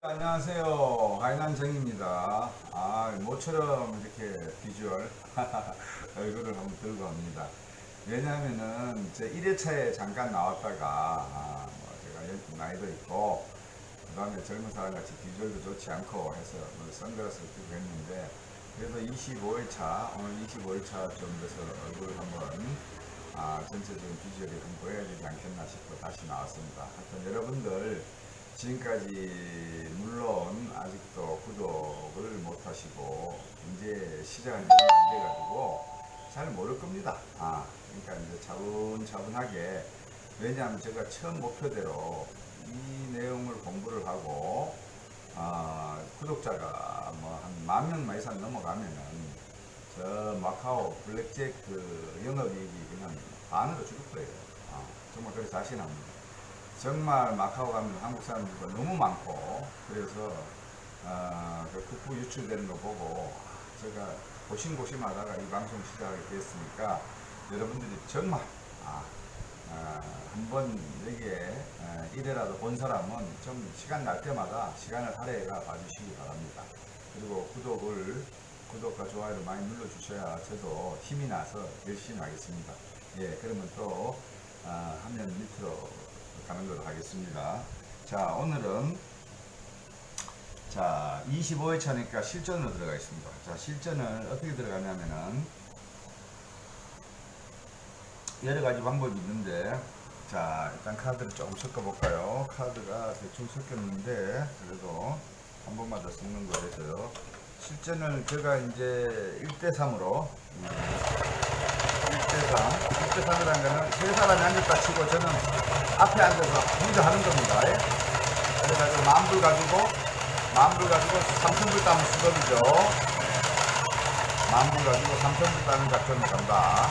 안녕하세요. 하이난정입니다. 아, 모처럼 이렇게 비주얼 얼굴을 한번 들고 갑니다. 왜냐하면은 제 1회차에 잠깐 나왔다가 아, 뭐 제가 연- 나이도 있고 그 다음에 젊은 사람 같이 비주얼도 좋지 않고 해서 뭐 선글라스를 끼고 했는데 그래도 25회차 오늘 25회차 좀 돼서 얼굴을 한번 아, 전체적인 비주얼이 좀 보여야 되지 않겠나 싶어 다시 나왔습니다. 하여튼 여러분들 지금까지 물론 아직도 구독을 못 하시고 이제 시작은 안 돼가지고 잘 모를 겁니다. 아, 그러니까 이제 차분차분하게 왜냐하면 제가 처음 목표대로 이 내용을 공부를 하고 아, 구독자가 뭐 한 만 명만 이상 넘어가면은 저 마카오 블랙잭 그 영업이익이 그냥 반으로 줄을 거예요. 아, 정말 그래 자신합니다. 정말 마카오 가면 한국 사람들도 너무 많고 그래서 어, 그 국부 유출되는 거 보고 아, 제가 고심고심하다가 이 방송 시작하게 됐으니까 여러분들이 정말 아, 아, 한번 여기에 어, 이래라도 본 사람은 좀 시간 날 때마다 시간을 할애가 봐주시기 바랍니다. 그리고 구독을 구독과 좋아요를 많이 눌러주셔야 저도 힘이 나서 열심히 하겠습니다. 예, 그러면 또 아, 화면 밑으로 가는 걸로 하겠습니다. 자, 오늘은 자 25회 차니까 실전으로 들어가겠습니다. 자, 실전을 어떻게 들어가냐면은 여러 가지 방법이 있는데 자 일단 카드를 조금 섞어 볼까요? 카드가 대충 섞였는데 그래도 한 번만 더 섞는 거라서 실전을 제가 이제 1대3으로 1대3 1대3이라는 거는 세 사람이 앉았다 치고 저는 앞에 앉아서 혼자 하는 겁니다. 예? 그래가지고 만불 가지고 만불 가지고 3천불 따면 수법이죠. 만불 가지고 3천불 따는 작전을 간다.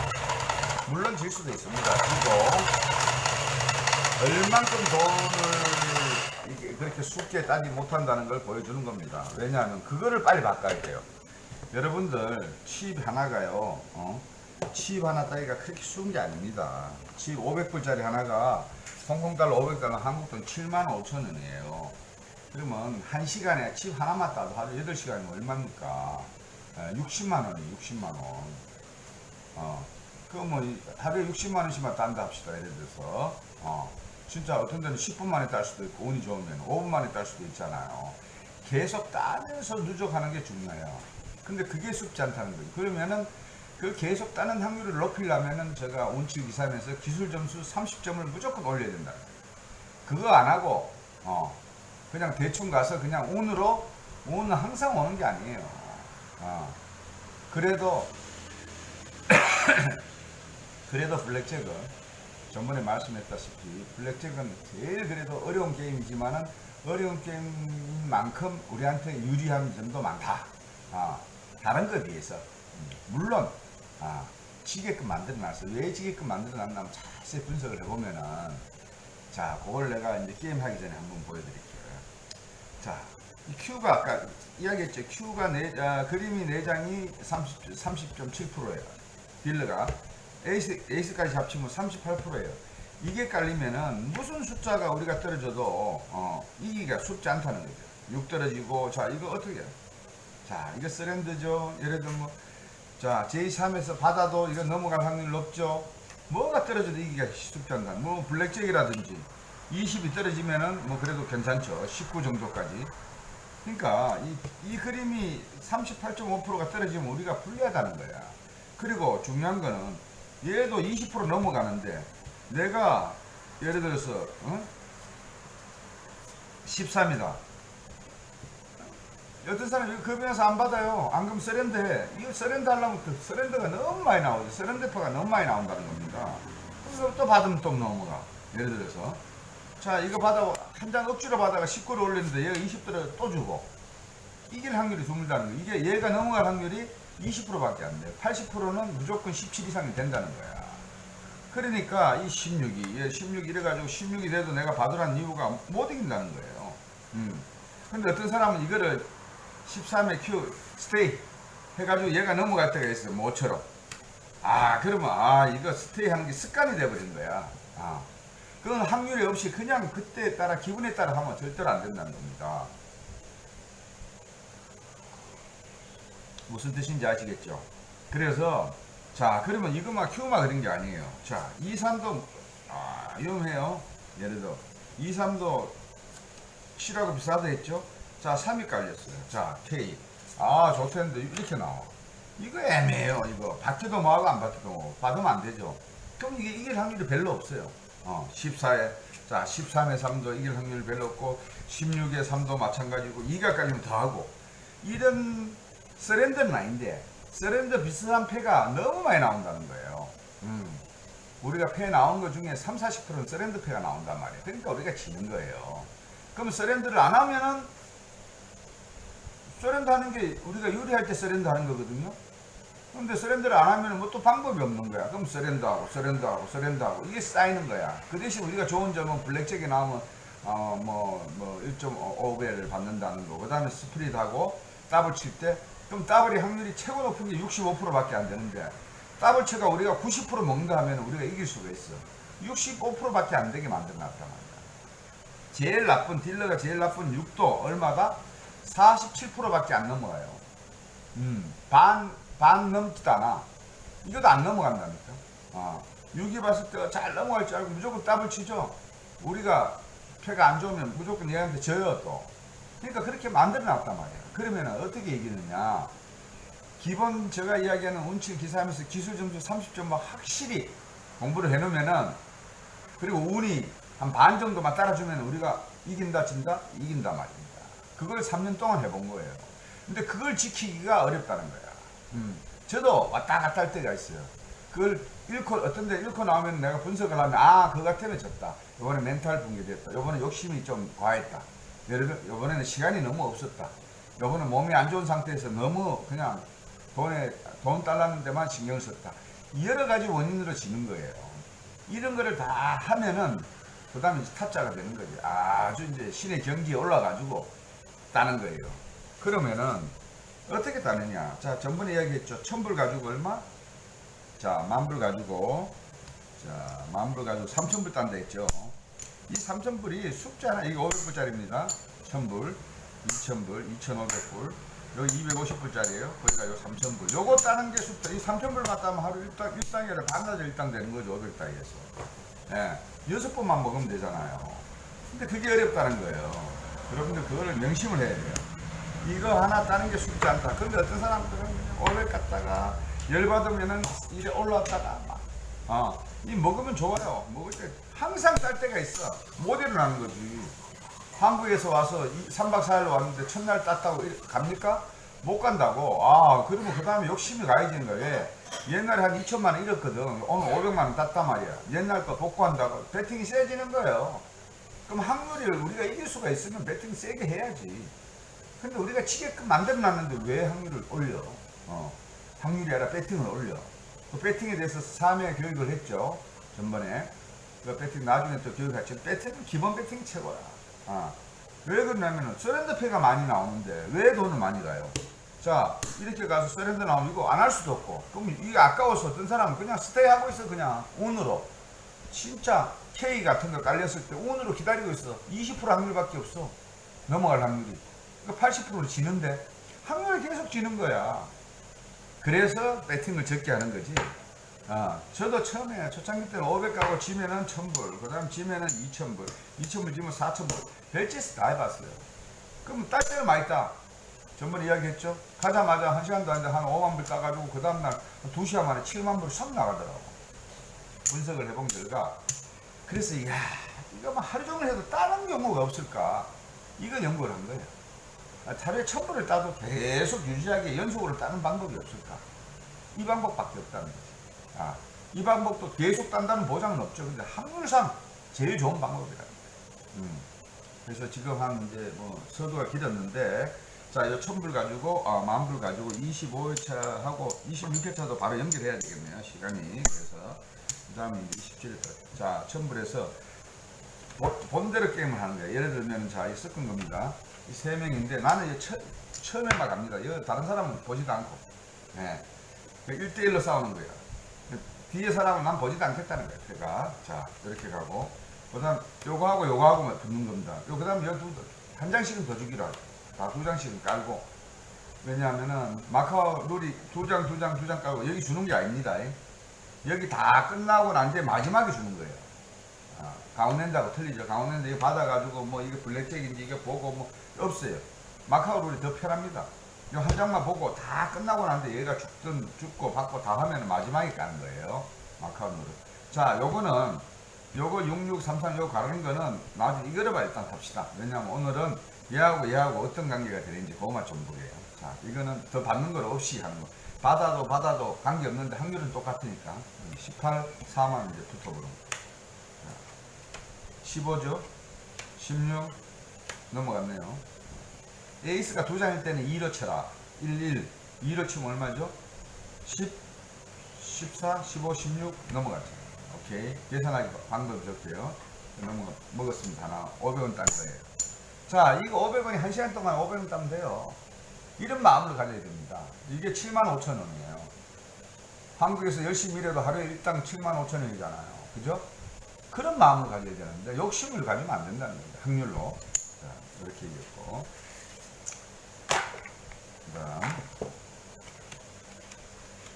물론 질 수도 있습니다. 그리고 얼만큼 돈을 그렇게 쉽게 따지 못한다는 걸 보여주는 겁니다. 왜냐하면 그거를 빨리 바꿔야 돼요. 여러분들 칩 하나가요. 어? 칩 하나 따기가 그렇게 쉬운 게 아닙니다. 칩 500불짜리 하나가 홍콩달러 500달러 한국 돈 7만 5천 원이에요. 그러면 한 시간에 칩 하나만 따도 하루 8시간이면 얼마입니까? 60만 원이 60만 원. 어. 그뭐 하루에 60만 원씩만 딴다 합시다. 예를 들어서 어. 진짜 어떤 데는 10분 만에 딸 수도 있고 운이 좋으면 5분 만에 딸 수도 있잖아요. 계속 따면서 누적하는 게 중요해요. 근데 그게 쉽지 않다는 거예요. 그러면은 그 계속 따는 확률을 높이려면은 제가 운치 기산에서 기술 점수 30점을 무조건 올려야 된다. 그거 안 하고 어 그냥 대충 가서 그냥 운으로 운은 항상 오는 게 아니에요. 어 그래도 그래도 블랙잭은 전번에 말씀했다시피 블랙잭은 제일 그래도 어려운 게임이지만은 어려운 게임만큼 우리한테 유리한 점도 많다. 아, 다른 것에 비해서 음, 물론 아, 지게끔 만들어놨어. 왜 지게끔 만들어놨냐면 자세히 분석을 해보면은 자, 그걸 내가 이제 게임 하기 전에 한번 보여드릴게요. 자, 이 Q가 아까 이야기했죠. Q가 네, 아, 그림이 4장이 30, 30.7%예요. 딜러가 에이스, 에이스까지 합치면 38%예요. 이게 깔리면은 무슨 숫자가 우리가 떨어져도 어, 이기가 쉽지 않다는 거죠. 6 떨어지고 자 이거 어떻게 해요? 자 이거 서렌드죠. 예를 들면 뭐, 자 j3에서 받아도 이거 넘어갈 확률 높죠. 뭐가 떨어져도 이기가 쉽지 않다. 뭐 블랙잭이라든지 20이 떨어지면은 뭐 그래도 괜찮죠. 19 정도까지. 그러니까 이, 이 그림이 38.5%가 떨어지면 우리가 불리하다는 거야. 그리고 중요한 거는 얘도 20% 넘어가는데 내가 예를 들어서 어? 13이다. 어떤 사람이 이거 급여서 안 받아요. 안 그러면 서렌드 해. 이거 서렌드 하려면 그 서렌드가 너무 많이 나오죠. 서렌드파가 너무 많이 나온다는 겁니다. 그럼 또 받으면 또 넘어가. 예를 들어서. 자, 이거 받아, 한 장 억지로 받아가 19를 올렸는데 얘가 20들을 또 주고. 이길 확률이 드물다는 거. 이게 얘가 넘어갈 확률이 20%밖에 안 돼. 80%는 무조건 17 이상이 된다는 거야. 그러니까 이 16이, 얘 16 이 래가지고 16이 돼도 내가 받으라는 이유가 못 이긴다는 거예요. 음. 근데 어떤 사람은 이거를 13의 큐 스테이 해가지고 얘가 넘어갈 때가 있어 모처럼. 아 그러면 아 이거 스테이 하는 게 습관이 돼버린 거야. 아 그건 확률이 없이 그냥 그때에 따라 기분에 따라 하면 절대로 안 된다는 겁니다. 무슨 뜻인지 아시겠죠? 그래서 자 그러면 이거만 큐만 그린 게 아니에요. 자 2, 3도 아 위험해요. 예를 들어 2, 3도 7하고 비슷하다 했죠? 자 3이 깔렸어요. 자 K 아 좋다는데 이렇게 나와. 이거 애매해요. 이거 받기도 뭐하고 안 받기도 뭐하고 받으면 안 되죠. 그럼 이게 이길 확률이 별로 없어요. 어 14에 자 13에 3도 이길 확률이 별로 없고 16에 3도 마찬가지고 2가 깔리면 더 하고 이런 서렌더는 아닌데 서렌더 비슷한 패가 너무 많이 나온다는 거예요. 음. 우리가 패 나온 것 중에 3, 40%는 서렌더 패가 나온단 말이에요. 그러니까 우리가 지는 거예요. 그럼 서렌더를 안 하면은 서렌더 하는 게 우리가 유리할 때 서렌더 하는 거거든요. 근데 서렌더를 안 하면 뭐 또 방법이 없는 거야. 그럼 서렌더하고 서렌더하고 서렌더하고 이게 쌓이는 거야. 그 대신 우리가 좋은 점은 블랙잭에 나오면 어뭐뭐 1.5배를 받는다는 거. 그다음에 스프릿하고 더블 칠 때 그럼 더블이 확률이 최고 높은 게 65%밖에 안 되는데 더블 쳐가 우리가 90% 먹는다 하면 우리가 이길 수가 있어. 65%밖에 안 되게 만들어놨단 말이야. 제일 나쁜 딜러가 제일 나쁜 6도 얼마다? 47%밖에 안 넘어가요. 음, 반, 반 넘지도 않아. 이것도 안 넘어간다니까. 아, 6이 봤을 때 잘 넘어갈 줄 알고 무조건 더블 치죠. 우리가 패가 안 좋으면 무조건 얘한테 져요 또. 그러니까 그렇게 만들어 놨단 말이야. 그러면 어떻게 이기느냐. 기본 제가 이야기하는 운칠 기사하면서 기술 점수 30점 막 확실히 공부를 해놓으면은 그리고 운이 한 반 정도만 따라주면 우리가 이긴다 진다 이긴다 말입니다. 그걸 3년 동안 해본 거예요. 근데 그걸 지키기가 어렵다는 거야. 음. 저도 왔다 갔다 할 때가 있어요. 그걸 잃고 어떤 데 잃고 나오면 내가 분석을 하면 아 그거 때문에 졌다. 이번에 멘탈 붕괴됐다. 이번에 욕심이 좀 과했다. 이번에는 시간이 너무 없었다. 이번에 몸이 안 좋은 상태에서 너무 그냥 돈에 돈 달라는 데만 신경을 썼다. 여러 가지 원인으로 지는 거예요. 이런 거를 다 하면은 그 다음에 타짜가 되는 거지. 아주 이제 신의 경기에 올라가지고 따는 거예요. 그러면은 어떻게 따느냐? 자, 전번에 이야기했죠. 천불 가지고 얼마? 자, 만불 가지고 자, 만불 가지고 삼천불 딴다 했죠. 이 삼천불이 숫자 하나 이게 500불짜리입니다. 천불, 이천불, 이천오백 불, 여기 250불짜리예요. 거기가 요 3,000불. 요거 따는 게 숫자. 이 3,000불 갖다 하면 하루 일당, 일당이 아니라 반나절 일당 되는 거죠. 500당에서. 예. 여섯 번만 먹으면 되잖아요. 근데 그게 어렵다는 거예요. 여러분들 그거를 명심을 해야 돼요. 이거 하나 따는 게 쉽지 않다. 근데 어떤 사람들은 500 갖다가 열받으면은 이래 올라왔다가 막, 어, 이 먹으면 좋아요. 먹을 때 항상 딸 때가 있어. 못 일어나는 거지. 한국에서 와서 3박 4일로 왔는데 첫날 땄다고 일- 갑니까? 못 간다고. 아, 그러면 그 다음에 욕심이 가해지는 거예요. 왜? 옛날에 한 2천만 원 잃었거든. 오늘 500만 원 땄단 말이야. 옛날 거 복구한다고. 배팅이 세지는 거예요. 그럼 확률을 우리가 이길 수가 있으면 배팅 세게 해야지. 근데 우리가 치게끔 만들어 놨는데 왜 확률을 올려? 어, 확률이 아니라 배팅을 올려. 그 배팅에 대해서 3회 교육을 했죠. 전번에. 그 배팅 나중에 또 교육했죠. 배팅은 기본 배팅이 최고야. 아. 왜 그러냐면은 서렌더패가 많이 나오는데 왜 돈을 많이 가요? 자 이렇게 가서 서렌더 나오면 이거 안 할 수도 없고 그럼 이게 아까워서 어떤 사람은 그냥 스테이 하고 있어 그냥 운으로 진짜 K 같은 거 깔렸을 때 운으로 기다리고 있어 20% 확률밖에 없어 넘어갈 확률이 그러니까 80%로 지는데 확률이 계속 지는 거야 그래서 배팅을 적게 하는 거지 아, 저도 처음에 초창기 때는 500 가고 지면은 1000불, 그 다음 지면은 2000불, 2000불 지면 4000불. 별짓을 다 해봤어요. 그럼 딸 때는 많이 따. 전번에 이야기했죠? 가자마자 한 시간도 안 돼, 한 5만 불 따가지고 그 다음날 2시간 만에 7만 불 싹 나가더라고. 분석을 해본 결과. 그래서, 이야, 이거 뭐 하루 종일 해도 따는 경우가 없을까? 이걸 연구를 한 거예요. 아, 차라리 1000불을 따도 계속 유지하게 연속으로 따는 방법이 없을까? 이 방법밖에 없다는 거지. 아, 이 방법도 계속 딴다는 보장은 없죠. 근데 확률상 제일 좋은 방법이라. 음. 그래서 지금 한 이제 뭐 서두가 길었는데 자, 이 천불 가지고 아, 만불 가지고 25회차 하고 26회차도 바로 연결해야 되겠네요. 시간이. 그래서 그 다음에 이제 27회차. 자, 본- 본대로 게임을 하는 거예요. 예를 들면 자, 이 섞은 겁니다. 이 세 명인데 나는 이제 처, 처음에만 갑니다. 이거 다른 사람은 보지도 않고. 예. 1대1로 싸우는 거예요. 뒤에 사람은 난 보지도 않겠다는 거예요. 제가 자 이렇게 가고 그 다음 요거 하고 요거 하고 붙는 겁니다. 요 그 다음 여두한 장씩은 더 주기로 하죠. 다 두 장씩은 깔고 왜냐하면은 마카오 룰이 두 장, 두 장, 두장 까고 여기 주는 게 아닙니다. 여기 다 끝나고 난 뒤에 마지막에 주는 거예요. 아, 강원랜드하고 틀리죠. 강원랜드 이거 받아가지고 뭐 이게 블랙잭인지 이게 보고 뭐 없어요. 마카오 룰이 더 편합니다. 이한 장만 보고 다 끝나고 난데 얘가 죽든 죽고 받고 다 하면 마지막에 까는 거예요. 마카오 룰은. 자, 요거는 요거 6633 요거 가르는 거는 나중에 이거를 봐 일단 탑시다. 왜냐면 오늘은 얘하고 얘하고 어떤 관계가 되는지 그것만 좀 보게요. 자, 이거는 더 받는 걸 없이 하는 거. 받아도 받아도 관계 없는데 확률은 똑같으니까 18, 4만 이제 붙어버려. 15죠? 16 넘어갔네요. 에이스가 두 장일 때는 2로 쳐라. 1, 1. 2로 치면 얼마죠? 10, 14, 15, 16 넘어갔죠. 오케이. 계산하기 방법 좋고요. 넘어가, 먹었습니다. 하나. 500원 딴 거예요. 자, 이거 500원이 1시간 동안 500원 따면 돼요. 이런 마음을 가져야 됩니다. 이게 7만 5천 원이에요. 한국에서 열심히 일해도 하루에 일당 7만 5천 원이잖아요. 그죠? 그런 마음을 가져야 되는데 욕심을 가지면 안 된다는 겁니다. 확률로. 자, 이렇게 얘기했고. 그 다음.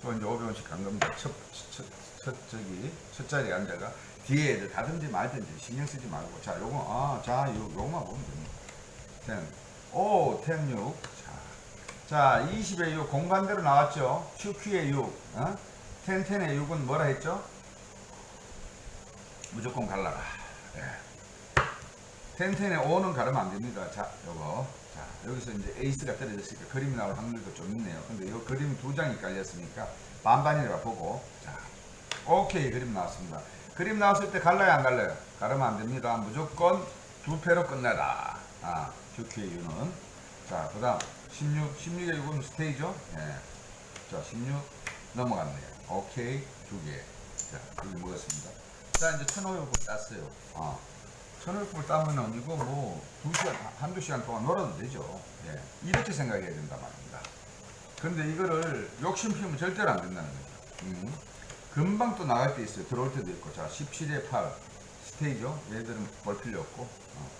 또 이제 500원씩 간 겁니다. 첫, 첫, 첫, 저기, 첫 자리에 앉아가 뒤에 애들 가든지 말든지 신경 쓰지 말고. 자, 요거, 아, 자, 요, 요거만 보면 됩니다. 10. 오, 10, 6. 자, 자 20의 6, 공반대로 나왔죠? QQ의 6. 어? 10, 10의 6은 뭐라 했죠? 무조건 갈라라. 예. 10, 10의 5는 가르면 안 됩니다. 자, 요거. 자, 여기서 이제 에이스가 떨어졌으니까 그림이 나올 확률도 좀 있네요. 근데 이 그림 두 장이 깔렸으니까 반반이라 보고. 자, 오케이. 그림 나왔습니다. 그림 나왔을 때 갈라요, 안 갈라요? 가르면 안 됩니다. 무조건 두 패로 끝내라. 아, QQ의 6는. 자, 그 다음 16, 16의 6은 스테이죠? 예. 자, 16 넘어갔네요. 오케이, 두 개. 자, 여기 먹었습니다. 자, 이제 1,500원 땄어요. 아, 1,500원 따면은 이거 뭐, 두 시간, 한두 시간 동안 놀아도 되죠. 예. 이렇게 생각해야 된단 말입니다. 근데 이거를 욕심 피우면 절대로 안 된다는 거죠. 음. 금방 또 나갈 때 있어요. 들어올 때도 있고. 자, 17에 8. 스테이죠? 얘들은 볼 필요 없고. 어.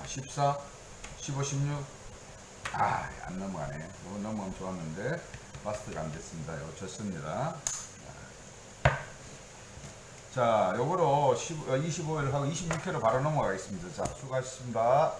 아, 14, 15, 16. 아, 안 넘어가네. 이거 넘어가면 좋았는데, 마스터가 안 됐습니다. 이거 졌습니다. 자, 요거로 15, 25일 하고 26회로 바로 넘어가겠습니다. 자, 수고하셨습니다.